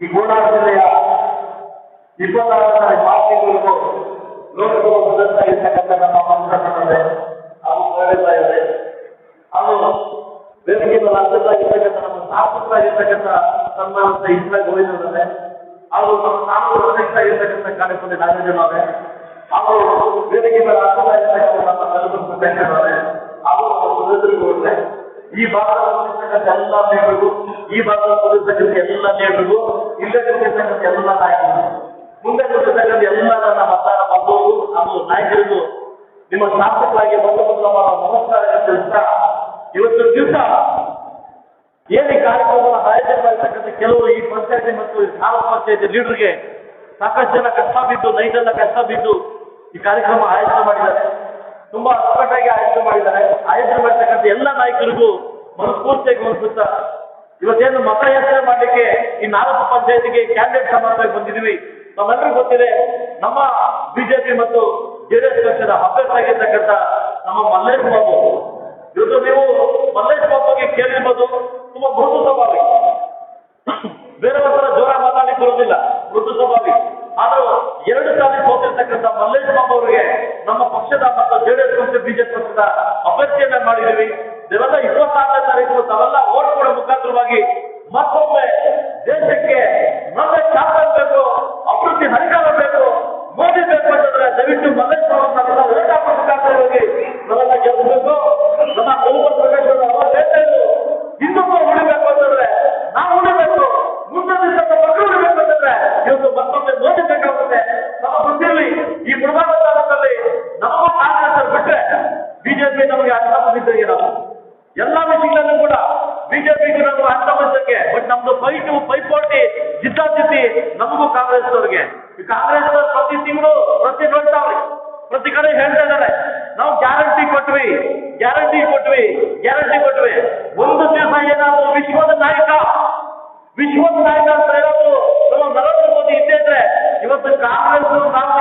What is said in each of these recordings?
ಈ ಕೋಲಾರ ಜಿಲ್ಲೆಯ ಇಪ್ಪತ್ತಾರು ತಾರೀಕು ಮಾರ್ಚ್ವರೆಗೂ ಲೋಕಸಭಾ ಸದಸ್ಯ ಇರ್ತಕ್ಕಂಥ ನಮ್ಮ ಮಂತ್ರಿಗಳೇ ಹಾಗೂ ಇದೆ. ಹಾಗೂ ಮೇಲೆ ಅಧ್ಯಕ್ಷರಾಗಿರ್ತಕ್ಕಂಥ ನಮ್ಮ ಶಾಸಕರಾಗಿರ್ತಕ್ಕಂಥ ಸನ್ಮಾನದ ಇಂದ್ರ ಗೋವಿಂದರೇ ಹಾಗೂ ನಮ್ಮ ಕಾನೂನು ಅಧ್ಯಕ್ಷರಾಗಿರ್ತಕ್ಕಂಥ ಕಾರ್ಯಕ್ರಮ ನಾಗೇಂದ್ರನವರೇ ಹಾಗೂ ಮೇಲೆ ಅಧ್ಯಕ್ಷರಾಗಿರ್ತಕ್ಕಂಥ ನಮ್ಮ ಕಲಬುರ್ಗಿ ಅವರು ನಮ್ಮ ಈ ಭಾಗದ ಬಂದಿರ್ತಕ್ಕಂಥ ಎಲ್ಲ ನೇಮರಿಗೂ ಈ ಭಾಗದ ಬಂದಿರ್ತಕ್ಕಂಥ ಎಲ್ಲ ನೇಮರಿಗೂ ಇಲ್ಲೇ ಬಂದಿರ್ತಕ್ಕಂಥ ಎಲ್ಲ ನಾಯಕರು ಮುಂದೆ ಬಂದಿರ್ತಕ್ಕಂಥ ಎಲ್ಲ ನನ್ನ ಮತದಾನ ಬಂದವರು ಅದು ನಾಯಕರಿಗೂ, ನಿಮ್ಮ ಶಾಸಕರಾಗಿ ಬಂದು ನಮ್ಮ ನಮಸ್ಕಾರ ತಿಳಿಸ್ತಾ ಇವತ್ತು ದಿವಸ ಏನು ಈ ಕಾರ್ಯಕ್ರಮವನ್ನು ಆಯೋಜನೆ ಕೆಲವರು ಈ ಪಂಚಾಯತಿ ಮತ್ತು ತಾಲೂಕು ಪಂಚಾಯತಿ ಲೀಡರ್ಗೆ ಸಾಕಷ್ಟು ಜನ ಕಷ್ಟ ಬಿದ್ದು ನೈಜೆಲ್ಲ ಕಷ್ಟ ಬಿದ್ದು ಈ ಕಾರ್ಯಕ್ರಮ ಆಯೋಜನೆ ಮಾಡಿದ್ದಾರೆ. ತುಂಬಾ ಅಚ್ಚುಕಟ್ಟಾಗಿ ಆಯೋಜನೆ ಮಾಡಿದ್ದಾರೆ. ನಾಯಕರಿಗೂ ಮನಸ್ಫೂರ್ತಿಯಾಗಿ ಮನಸ್ಸುತ್ತಾ ಇವತ್ತೇನು ಮತಯಾಚನೆ ಮಾಡಲಿಕ್ಕೆ ಈ ನಾಲ್ಕು ಪಂಚಾಯತಿಗೆ ಕ್ಯಾಂಡಿಡೇಟ್ ಸಮಾಜವಾಗಿ ಬಂದಿದ್ದೀವಿ. ನಮ್ಮೆಲ್ಲರಿಗೂ ಗೊತ್ತಿದೆ, ನಮ್ಮ ಬಿಜೆಪಿ ಮತ್ತು ಜೆಡಿಎಸ್ ಪಕ್ಷದ ಅಭ್ಯರ್ಥಿಯಾಗಿರ್ತಕ್ಕಂಥ ನಮ್ಮ ಮಲ್ಲೇಶ್ ಬಾಬು. ಇವತ್ತು ನೀವು ಮಲ್ಲೇಶ್ ಬಾಬುಗೆ ಕೇಳಿರ್ಬೋದು, ತುಂಬಾ ಮೃದು ಸ್ವಭಾವಿ. ಬೇರೆಯವ್ರ ಜೋರ ಬರೋದಿಲ್ಲ, ಮೃದು ಸ್ವಭಾವಿ. ಆದ್ರೂ ಎರಡು ಸಾರಿ ಮಲ್ಲೇಶ್ ಬಾಬು ಅವರಿಗೆ ನಮ್ಮ ಪಕ್ಷದ ಮತ್ತು ಜೆಡಿಎಸ್ ಮತ್ತು ಬಿಜೆಪಿ ಪಕ್ಷದ ಅಭ್ಯರ್ಥಿಯನ್ನ ಮಾಡಿದ್ದೀವಿ. ಇವೆಲ್ಲ ಇಪ್ಪತ್ತಾರನೇ ತಾರೀಕು ತಾವೆಲ್ಲ ಓಟ್ ಕೊಡೋ ಮುಖಾಂತರವಾಗಿ ಮತ್ತೊಮ್ಮೆ ದೇಶಕ್ಕೆ ಮತ್ತೆ ಶಾಸನ ಬೇಕು ಅಭಿವೃದ್ಧಿ ಹರಿಕಾರ ಬೇಕು ಮೋದಿ ಬೇಕು ಅಂತಂದ್ರೆ ಈ ಬುಡಭಾಗ ತಾಲೂಕಲ್ಲಿ ನಮ್ಮ ಕಾಂಗ್ರೆಸ್ ಬಿಟ್ರೆ ಬಿಜೆಪಿ ನಮಗೆ ಅರ್ಥ ಬಂದಿದ್ದೇವೆ ನಾವು ಎಲ್ಲ ವಿಷಯಗಳಲ್ಲೂ ಕೂಡ ಬಿಜೆಪಿಗೆ ನಮ್ಗೆ ಅರ್ಥ ಬಂದಂಗೆ ಬಟ್ ನಮ್ದು ಫೈಟು ಪೈಪೋಟಿ ಜಿದ್ದಾಜಿದ್ದಿ ನಮಗೂ ಕಾಂಗ್ರೆಸ್ ಅವ್ರಿಗೆ ಕಾಂಗ್ರೆಸ್ ಪ್ರತಿ ತಿಂಗಳು, ಪ್ರತಿ ನೋಡ್ತಾವ್ರಿ. ಪ್ರತಿ ಕಡೆ ಹೇಳ್ತಾ ಇದ್ದಾರೆ, ನಾವು ಗ್ಯಾರಂಟಿ ಕೊಟ್ವಿ ಗ್ಯಾರಂಟಿ ಕೊಟ್ವಿ ಗ್ಯಾರಂಟಿ ಕೊಟ್ವಿ. ಒಂದು ದಿವಸ ಏನಾದ್ರು ವಿಶ್ವದ ನಾಯಕ ವಿಶ್ವದ ನಾಯಕ ಅಂತ ಹೇಳೋದು ನಮ್ಮ ನರೇಂದ್ರ ಮೋದಿ ಇದ್ದೇ ಇದ್ರೆ, ಇವತ್ತು ಕಾಂಗ್ರೆಸ್ ನಾವು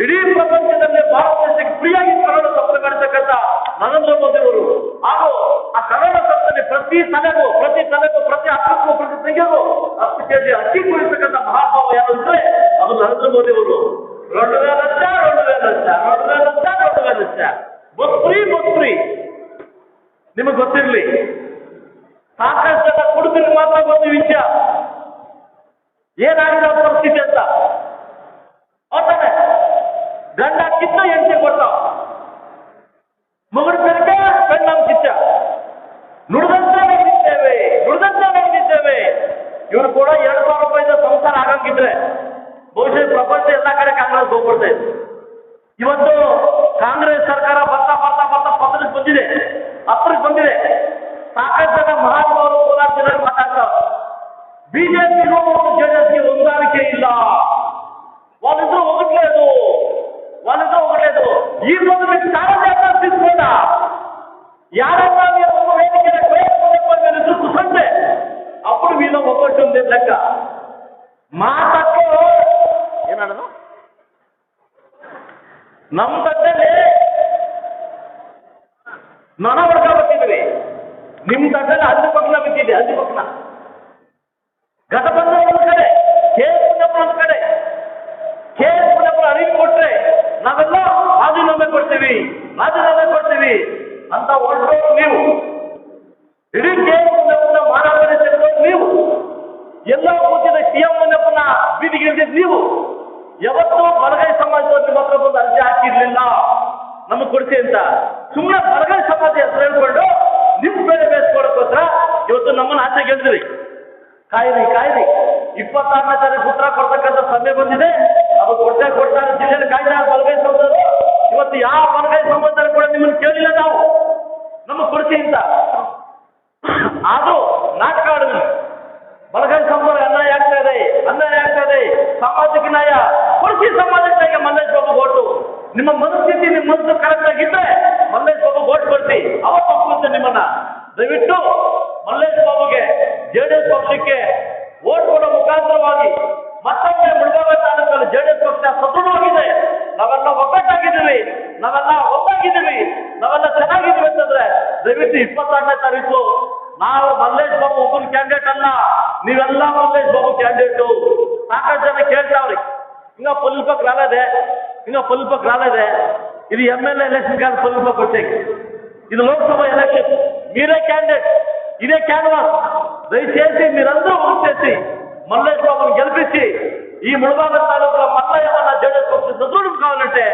ಇಡೀ ಪ್ರಪಂಚದಲ್ಲಿ ಭಾರತ ದೇಶಕ್ಕೆ ಫ್ರೀಯಾಗಿ ಕನ್ನಡ ಸಪ್ತ ಮಾಡಿರ್ತಕ್ಕಂಥ ನರೇಂದ್ರ ಮೋದಿ ಅವರು ಹಾಗೂ ಆ ಕನ್ನಡ ಸಪ್ತಲ್ಲಿ ಪ್ರತಿ ತಲೆಗೂ ಪ್ರತಿ ತಲೆಗೂ ಪ್ರತಿ ಹಕ್ಕಕ್ಕೂ ಪ್ರತಿ ತೆಗೆಗೂ ಹತ್ತು ಕೆಜಿ ಅಕ್ಕಿ ಕುಡಿಸ್ತಕ್ಕಂಥ ಮಹಾತ್ಮ ಯಾರು ಅಂದ್ರೆ ಅದು ನರೇಂದ್ರ ಮೋದಿ ಅವರು రెండు వేల వచ్చా రెండు వేలు వచ్చా రెండు వేలు వచ్చా రెండు వేలు వచ్చా ಬಸ್ ಫ್ರೀ ಬಸ್ ಫ್ರೀ ನಿಮಗೆ ಗೊತ್ತಿರಲಿ ಸಾಕಷ್ಟು ಜನ ಕುಡುಕರಿಗೆ ಮಾತ್ರ ಗೊತ್ತು ವಿಷಯ ಏನಾಗಿದೆ ಅವ್ರ ಪರಿಸ್ಥಿತಿ ಅಂತ ಹೌದಾನೆ ಗಂಡ ಕಿತ್ತ ಹೆಂಡತಿ ಕೊಟ್ಟ. ಮಗನ ಕನಕ ಗಂಡ ಕಿಚ್ಚ ನುಡಿದಂತ ನಡೆದಿದ್ದೇವೆ ನುಡಿದಂತ ನಡೆದಿದ್ದೇವೆ ಇವರು ಕೂಡ ಎರಡು ಸಾವಿರ ರೂಪಾಯಿಂದ ಸಂಸಾರ ಆಗಂಗಿದ್ರೆ ಬಹುಶಃ ಪ್ರಪಂಚ ಎಲ್ಲ ಕಡೆ ಕಾಂಗ್ರೆಸ್ ಹೋಗ್ಬಿಡ್ತಾ ಇವತ್ತು ಕಾಂಗ್ರೆಸ್ ಸರ್ಕಾರ ಬರ್ತಾ ಬರ್ತಾ ಬರ್ತಾ ಪತ್ರಕ್ಕೆ ಬಂದಿದೆ. ಹತ್ರಕ್ಕೆ ಬಂದಿದೆ. ಸಾಕಷ್ಟು ಜನ ಮಹಾನುಭಾವರು ಕೋಲಾರ ಜನರು ಮಾತಾಡ್ತಾರೆ ಬಿಜೆಪಿಗೂ ఈ రోజు మీకు చాలా చేస్తారు తీసుకుంటా యారన్నా మీరు ఒక వేదిక మీరు ఇద్దరు కూర్చుంటే అప్పుడు మీలో ఒకటి ఉంది లెక్క మా తక్కువ ఏనాడను ನಮ್ಮ ತಟ್ಟಲ್ಲಿ ನೊಣ ಹೊಡ್ಕ ಬರ್ತಿದ್ವಿ ನಿಮ್ ತಟ್ಟಲ್ಲಿ ಹದ್ದು ಪಕ್ಕನ ಬಿದ್ದಿದೆ ಹದ್ದು ಪಕ್ಕನ ಗತಬಂಧ ಒಂದ್ ಕಡೆ ಕೇಸ್ ಒಂದ್ ಕಡೆ ಕೇಸ್ ಅರಿವು ಕೊಟ್ರೆ ನಾವೆಲ್ಲ ಬಲಗೈ ಸಮಾಜದವ್ರು ನಿಮ್ಮ ಬಂದು ಅರ್ಜಿ ಹಾಕಿರ್ಲಿಲ್ಲ. ನಮಗೆ ಕೊಡ್ಸಿ ಅಂತ. ಸುಮ್ಮನೆ ಬಲಗೈ ಸಮಾಜ ಹೆಸರು ಹೇಳ್ಕೊಂಡು ನಿಮ್ ಬೇರೆ ಬೇಯಿಸ್ಕೊಡಕ್ಕೋಸ್ಕರ ಇವತ್ತು ನಮ್ಮನ್ನ ಆಚೆ ಗೆಲ್ತೀರಿ ಕಾಯಿರಿ ಕಾಯಿರಿ. ಇಪ್ಪತ್ತಾರನೇ ತಾರೀಕು ಉತ್ತರ ಕೊಡ್ತಕ್ಕಂಥ ಸಮಯ ಬಂದಿದೆ. ಅದು ಕೊಡ್ತಾ ಕೊಡ್ತಾರೆ ಜಿಲ್ಲೆಯಲ್ಲಿ ಕಾಯ್ದೆ ಬಲಗೈ ಸಮಾಜ ಇವತ್ತು ಯಾವ ಬಲಗೈ ಸಮಾಜದಲ್ಲಿ ಕೂಡ ನಿಮ್ಮನ್ನು ಕೇಳಿಲ್ಲ ನಾವು. ನಮಗೆ ಕೊಡಿಸಿ ಅಂತ. ಆದ್ರೂ ಖಂಡಿತ ಮಲ್ಲೇಶ್ ಮಲ್ಲೇಶ್ ಬಾಬು ಓಟು. ನಿಮ್ಮ ಮನಸ್ಥಿತಿ, ನಿಮ್ಮ ಮನಸ್ಸು ಕರೆಕ್ಟ್ ಆಗಿದ್ರೆ ಮಲ್ಲೇಶ್ ಬಾಬು ಓಟ್ ಬರ್ತಿ ಅವ ನಿಮ್ಮನ್ನ. ದಯವಿಟ್ಟು ಮಲ್ಲೇಶ್ ಬಾಬುಗೆ ಜೆಡಿಎಸ್ ಪಕ್ಷಕ್ಕೆ ಓಟ್ ಕೊಡೋ ಮುಖಾಂತರವಾಗಿ ಮತ್ತೊಮ್ಮೆ ಮುಳಬಾಗ ತಾಲೂಕಲ್ಲಿ ಜೆಡಿಎಸ್ ಪಕ್ಷ ಸದೃಢವಾಗಿದೆ. ನಾವೆಲ್ಲ ಒಗ್ಗಟ್ಟಾಗಿದ್ದೀವಿ. ನಾವೆಲ್ಲ ಒಗ್ಗಾಗಿದ್ದೀವಿ ನಾವೆಲ್ಲ ಚೆನ್ನಾಗಿದ್ದೀವಿ ಅಂತಂದ್ರೆ ದಯವಿಟ್ಟು ಇಪ್ಪತ್ತಾರನೇ ತಾರೀಕು ನಾವು ಮಲ್ಲೇಶ್ ಬಾಬು ಒಬ್ಬನ ಕ್ಯಾಂಡಿಡೇಟ್ ಅಲ್ಲ. ನೀವೆಲ್ಲ ಮಲ್ಲೇಶ್ ಬಾಬು ಕ್ಯಾಂಡಿಡೇಟು ఇంకా పొల్లుపక్క రాలేదే? ఇంకా పొల్లుపక్క రాలేదే? ఇది ఎమ్మెల్యే ఎలక్షన్ కాదు పొల్లుపక్క వచ్చేకి. ఇది లోక్సభ ఎలక్షన్ మీరే క్యాండిడేట్ ఇదే క్యాన్వాస్ దయచేసి మీరందరూ చేసి మల్లేష్ బాబును గెలిపించి ఈ ముడిభాగ తాలూకులో మళ్ళా ఏమన్నా జడ్ఎస్ వచ్చి కావాలంటే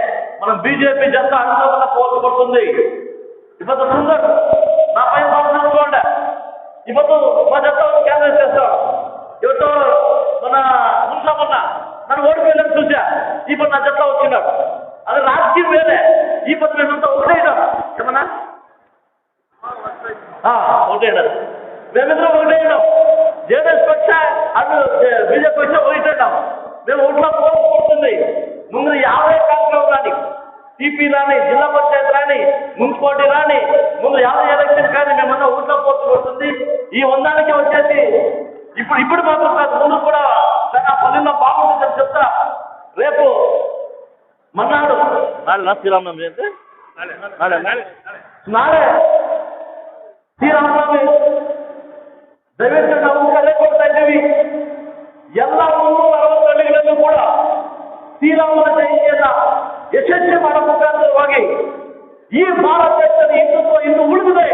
మనం బీజేపీ జనతా అనుభవంలో పోల్చబడుతుంది ఇబ్బంది సుందర్. నా పైన అనుకోండి ఇబ్బంది మా జనతా క్యాన్వస్ చేస్తాం. ఎవరితో? మన ముందు మొన్న నన్ను ఓడిపోయిన చూసా ఇప్పుడు నా జట్లో వచ్చినాడు అది రాజకీయం వేరే. ఈ పత్ర మేమంతా ఒకటే ఏమన్నా? ఒకటే మేమిద్దరం ఒకటే జేడీఎస్ పక్ష అటు బీజేపీ పక్ష ఒకటేనాం మేము ఓట్ల పోతుంది ముందు యాభై కార్యక్రమం రాని టీపీ రాని జిల్లా పంచాయతీ రాని మున్సిపాలిటీ రాని ముందు యాభై ఎలక్షన్ కానీ ಅಲ್ಲ ಶ್ರೀರಾಮನವಮಿ ಅಂತ ನಾಳೆ ನಾಳೆ ಶ್ರೀರಾಮನವಮಿ ದಯವಿಟ್ಟು ನಾವು ಕರೆ ಕೊಡ್ತಾ ಇದ್ದೀವಿ. ಎಲ್ಲ ಮುನ್ನೂರ ಅರವತ್ತು ಹಳ್ಳಿಗಳಲ್ಲೂ ಕೂಡ ಶ್ರೀರಾಮನ ಜಯಂತಿಯನ್ನ ಯಶಸ್ವಿ ಮಾಡೋ ಮುಖಾಂತರವಾಗಿ ಈ ಭಾರತ ದೇಶದಲ್ಲಿ ಹಿಂದುತ್ವ ಇನ್ನು ಉಳಿದಿದೆ.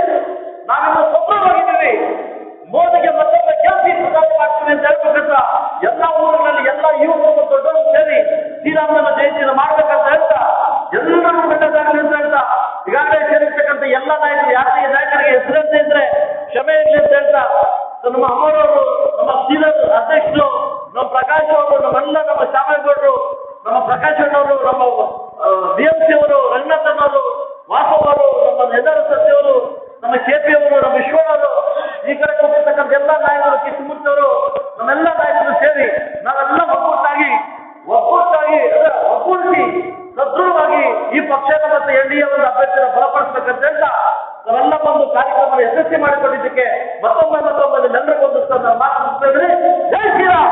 ನಾವಿನ್ನು ಸಫಲವಾಗಿದ್ದೀವಿ ಮೋದಿಗೆ ಮತ್ತೊಮ್ಮೆ ಗೆಲ್ಸಿ ಪ್ರಧಾನಿ ಆಗ್ತದೆ ಅಂತ ಹೇಳ್ಬೇಕಂತ ಎಲ್ಲ ಊರುಗಳಲ್ಲಿ ಎಲ್ಲ ಯುವಕರು ದೊಡ್ಡವರು ಸೇರಿ ಶ್ರೀರಾಮನ ಜಯಂತಿಯನ್ನು ಮಾಡ್ಬೇಕಂತ ಹೇಳ್ತಾ ಎಲ್ಲರೂ ಒಳ್ಳೆದಾಗಲಿ ಅಂತ ಹೇಳ್ತಾ ಈಗಾಗಲೇ ಸೇರಿರ್ತಕ್ಕಂಥ ಎಲ್ಲ ನಾಯಕರು, ಯಾರಿಗೆ ನಾಯಕರಿಗೆ ಹೆಸರಂತೆ ಇದ್ರೆ ಕ್ಷಮೆ ಇರಲಿ ಅಂತ ಹೇಳ್ತಾ, ನಮ್ಮ ಅಮ್ಮರವರು ನಮ್ಮ ಸೀನರ್ ಅಧ್ಯಕ್ಷರು, ನಮ್ಮ ಪ್ರಕಾಶ್ ಅವರು ನಮ್ಮೆಲ್ಲ ನಮ್ಮ ಶ್ಯಾಮೇಗೌಡರು ನಮ್ಮ ಪ್ರಕಾಶ್ ಅಣ್ಣವರು ನಮ್ಮ ಬಿ ಎಂ ಸಿ ಅವರು ರಂಗನಾಥನ್ ಅವರು ನಮ್ಮ ನೆದರ ಸತ್ಯವರು ನಮ್ಮ ಕೆ ಪಿ ಅವರು, ನಮ್ಮ ವಿಶ್ವನವರು ಈ ಕಡೆ ಕೂತಿರ್ತಕ್ಕಂಥ ಎಲ್ಲ ನಾಯಕರು ಕಿತ್ತಮೂರ್ತಿ ಅವರು ನಮ್ಮೆಲ್ಲ ನಾಯಕರು ಸೇರಿ ನಾವೆಲ್ಲ ಒಗ್ಗೂಟಾಗಿ ಒಗ್ಗೂಟಾಗಿ ಅದೇ ಒಗ್ಗೂಡಿಸಿ ಸದೃಢವಾಗಿ ಈ ಪಕ್ಷದ ಮತ್ತು ಎನ್ ಡಿ ಎ ಒಂದು ಅಭ್ಯರ್ಥಿಯನ್ನು ಬಲಪಡಿಸಬೇಕಂತ ನಾವೆಲ್ಲ ಒಂದು ಕಾರ್ಯಕ್ರಮ ಯಶಸ್ವಿ ಮಾಡಿಕೊಂಡಿದ್ದಕ್ಕೆ ಮತ್ತೊಮ್ಮೆ ಮತ್ತೊಮ್ಮೆ ಒಂದು ಮಾತು ಮುಗಿಸ್ತಾ ಇದ್ದೀನಿ. ಜೈ ಶ್ರೀರಾಮ್.